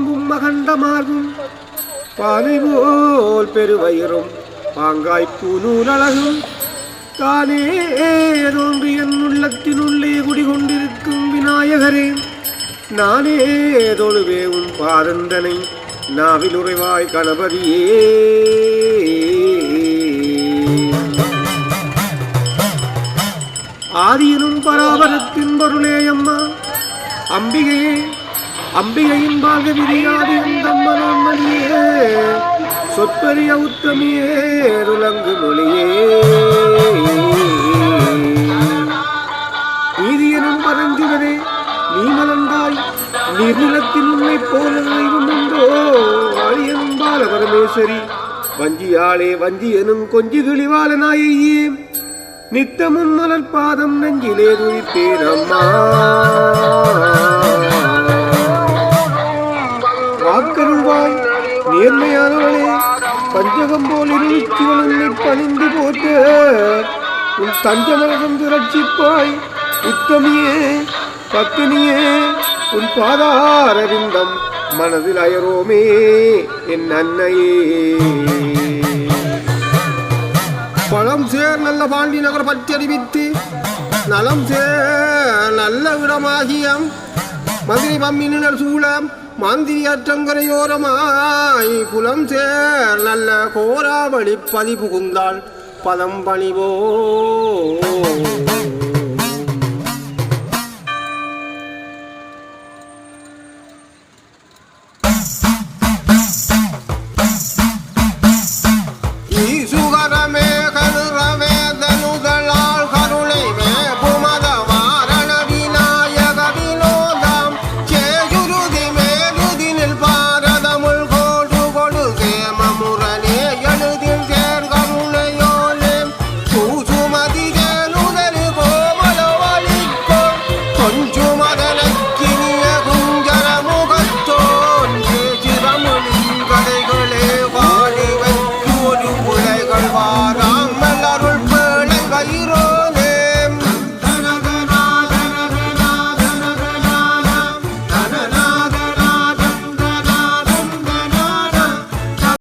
பாம்பும் மகண்ட மார்பும் பானை போல் பெருவயிறும் பாங்காய் பூநூலழகும். தானே தோன்றி என் உள்ளத்தினுள்ளே குடிகொண்டிருக்கும் விநாயகரே. நானே தொழுவே உன் பாதந்தனை நாவில் உறைவாய் கணபதியே. ஆதியினும் பராபரத்தின் பொருளே அம்மா. அம்பிகையே அம்பிகையின் பாக விரியாது தம்மனே சொற்பெரிய உத்தமியே ருலங்கு மொழியே. நீதியனும் பரஞ்சுவதே நீ மலர்ந்தாய். நீர்நிலத்தின் உண்மை போல தெய்வம் உண்டோ? ஆழியனும் பால பரமேஸ்வரி வஞ்சியாளே வஞ்சி எனும் கொஞ்சி கிளிவால நாயையே நித்தமுன் மலர் பாதம் நெஞ்சிலே துதிப்பேன் அம்மா. நேர்மையானவளே பஞ்சகம் போல் இருச்சிகள் உன்னை பணிந்து போட்டு உன் தஞ்சமரகம் திரட்சிப்பாய் உத்தமியே பத்தினியே உன் பாதாரவிந்தம் மனதில் அயரோமே என் அன்னையே. பழம் சேர் நல்ல பாண்டி நகர் பற்றறிவித்து நலம் சேர் நல்ல விடமாகியம். மதுரை பம்மினர் சூழம் மாந்திரியாற்றங்கரையோரமாய் குலம் சேர் நல்ல கோராவளி பதி புகுந்தாள் பதம் பணிவோ